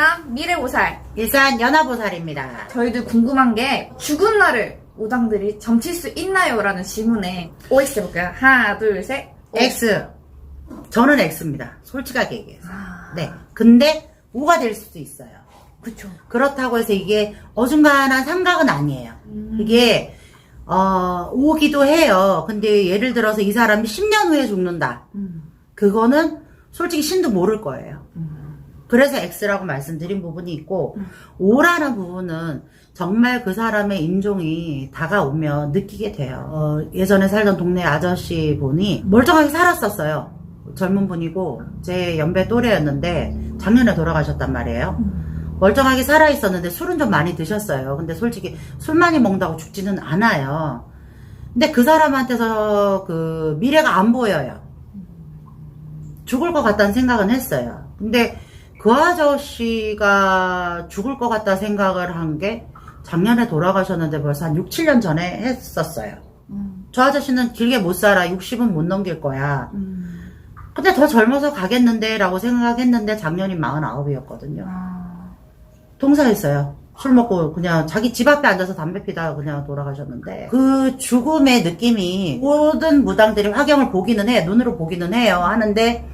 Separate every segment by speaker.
Speaker 1: 상담 미래보살
Speaker 2: 일산 연화보살입니다.
Speaker 1: 저희들 궁금한 게 죽은 날을 오당들이 점칠 수 있나요? 라는 질문에 OX 해볼까요? 하나 둘셋
Speaker 2: X. 저는 X입니다. 솔직하게 얘기해서.
Speaker 1: 아,
Speaker 2: 네. 근데 O가 될 수도 있어요.
Speaker 1: 그쵸
Speaker 2: 그렇다고 해서 이게 어중간한 삼각은 아니에요.
Speaker 1: 음.
Speaker 2: 이게 어, 오기도 해요. 근데 예를 들어서 이 사람이 10년 후에 죽는다.
Speaker 1: 음.
Speaker 2: 그거는 솔직히 신도 모를 거예요.
Speaker 1: 음.
Speaker 2: 그래서 X라고 말씀드린 부분이 있고
Speaker 1: 음.
Speaker 2: O라는 부분은 정말 그 사람의 인종이 다가오면 느끼게 돼요. 어, 예전에 살던 동네 아저씨 분이 멀쩡하게 살았었어요. 젊은 분이고 제 연배 또래였는데 작년에 돌아가셨단 말이에요.
Speaker 1: 음.
Speaker 2: 멀쩡하게 살아 있었는데 술은 좀 많이 드셨어요. 근데 솔직히 술 많이 먹는다고 죽지는 않아요. 근데 그 사람한테서 그 미래가 안 보여요. 죽을 것 같다는 생각은 했어요. 근데 그 아저씨가 죽을 것 같다 생각을 한 게 작년에 돌아가셨는데 벌써 한 6, 7년 전에 했었어요.
Speaker 1: 음.
Speaker 2: 저 아저씨는 길게 못 살아. 60은 못 넘길 거야.
Speaker 1: 음.
Speaker 2: 근데 더 젊어서 가겠는데 라고 생각했는데 작년이 49이었거든요.
Speaker 1: 아.
Speaker 2: 동사했어요. 술 먹고 그냥 자기 집 앞에 앉아서 담배 피다가 그냥 돌아가셨는데 그 죽음의 느낌이 모든 무당들이 화경을 보기는 해 눈으로 보기는 해요 하는데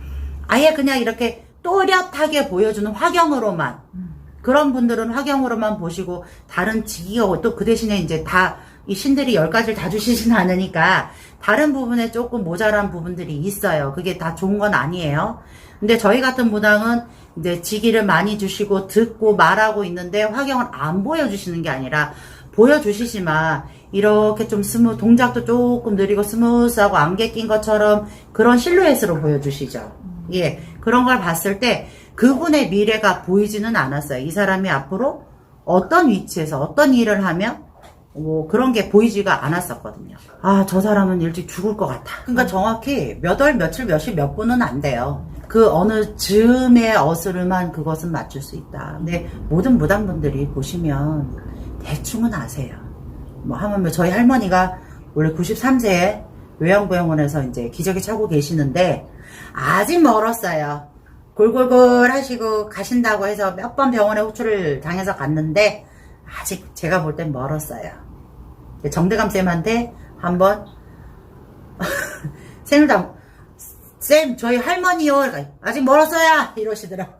Speaker 2: 아예 그냥 이렇게 또렷하게 보여주는 화경으로만
Speaker 1: 음.
Speaker 2: 그런 분들은 화경으로만 보시고 다른 직이고 또 그 대신에 이제 다 이 신들이 열 가지를 다 주시진 않으니까 다른 부분에 조금 모자란 부분들이 있어요. 그게 다 좋은 건 아니에요. 근데 저희 같은 무당은 이제 지기를 많이 주시고 듣고 말하고 있는데 화경을 안 보여주시는 게 아니라 보여주시지만 이렇게 좀 스무 동작도 조금 느리고 스무스하고 안개 낀 것처럼 그런 실루엣으로 보여주시죠. 예 그런 걸 봤을 때 그분의 미래가 보이지는 않았어요. 이 사람이 앞으로 어떤 위치에서 어떤 일을 하면 뭐 그런 게 보이지가 않았었거든요. 아, 저 사람은 일찍 죽을 것 같아. 그러니까 정확히 몇 월, 며칠, 몇 시, 몇 분은 안 돼요. 그 어느 즈음의 어스름한 그것은 맞출 수 있다. 근데 모든 무당분들이 보시면 대충은 아세요. 뭐 하면 저희 할머니가 원래 93세에 요양보험원에서 이제 기저귀 차고 계시는데 아직 멀었어요. 골골골 하시고 가신다고 해서 몇 번 병원에 호출을 당해서 갔는데 아직 제가 볼 땐 멀었어요. 정대감 쌤한테 한번 생일당 쌤 저희 할머니요 아직 멀었어요 이러시더라고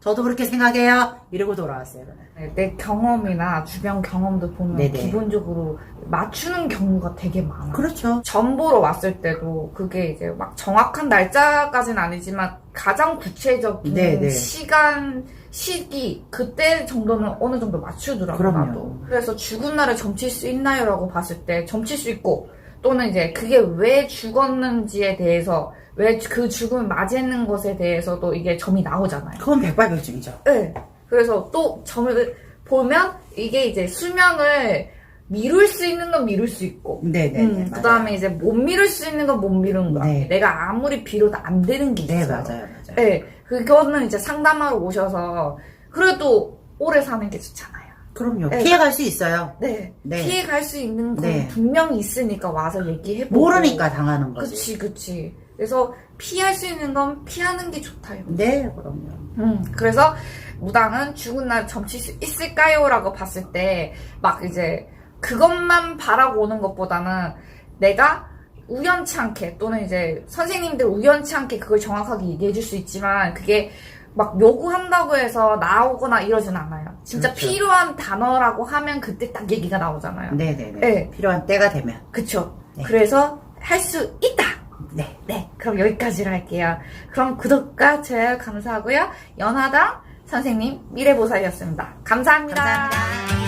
Speaker 2: 저도 그렇게 생각해요 이러고 돌아왔어요
Speaker 1: 네, 내 경험이나 주변 경험도 보면
Speaker 2: 네네.
Speaker 1: 기본적으로 맞추는 경우가 되게 많아.
Speaker 2: 그렇죠
Speaker 1: 전보러 왔을 때도 그게 이제 막 정확한 날짜까지는 아니지만 가장 구체적인
Speaker 2: 네네.
Speaker 1: 시간, 시기, 그때 정도는 어느 정도 맞추더라고요.
Speaker 2: 그럼요.
Speaker 1: 나도. 그래서 죽은 날을 점칠 수 있나요? 라고 봤을 때 점칠 수 있고 또는 이제 그게 왜 죽었는지에 대해서 왜 그 죽음을 맞이했는 것에 대해서도 이게 점이 나오잖아요.
Speaker 2: 그건 백발백중이죠
Speaker 1: 네. 그래서 또 점을 보면 이게 이제 수명을 미룰 수 있는 건 미룰 수 있고
Speaker 2: 네네네
Speaker 1: 음, 그 다음에 이제 못 미룰 수 있는 건 못 미루는 거야.
Speaker 2: 네.
Speaker 1: 내가 아무리 빌어도 안 되는
Speaker 2: 게네
Speaker 1: 있어요.
Speaker 2: 맞아요 맞아요
Speaker 1: 네, 그거는 이제 상담하러 오셔서 그래도 오래 사는 게 좋잖아요.
Speaker 2: 그럼요
Speaker 1: 네.
Speaker 2: 피해갈 수 있어요
Speaker 1: 네,
Speaker 2: 네.
Speaker 1: 피해 갈 수 있는 건
Speaker 2: 네.
Speaker 1: 분명히 있으니까 와서 얘기해보고.
Speaker 2: 모르니까 당하는 거지
Speaker 1: 그치, 그치. 그래서 피할 수 있는 건 피하는 게 좋다요.
Speaker 2: 네 그럼요
Speaker 1: 음, 그래서 무당은 죽은 날 점칠 수 있을까요? 라고 봤을 때, 막 이제, 그것만 바라고 오는 것보다는 내가 우연치 않게, 또는 이제 선생님들 우연치 않게 그걸 정확하게 얘기해 줄 수 있지만, 그게 막 요구한다고 해서 나오거나 이러진 않아요. 진짜
Speaker 2: 그렇죠.
Speaker 1: 필요한 단어라고 하면 그때 딱 얘기가 나오잖아요.
Speaker 2: 네네네
Speaker 1: 네.
Speaker 2: 필요한 때가 되면
Speaker 1: 그쵸?
Speaker 2: 네.
Speaker 1: 그래서 할 수 있다!
Speaker 2: 네
Speaker 1: 네, 그럼 여기까지로 할게요. 그럼 구독과 좋아요 감사하고요. 연하당 선생님 미래보살이었습니다. 감사합니다.
Speaker 2: 감사합니다.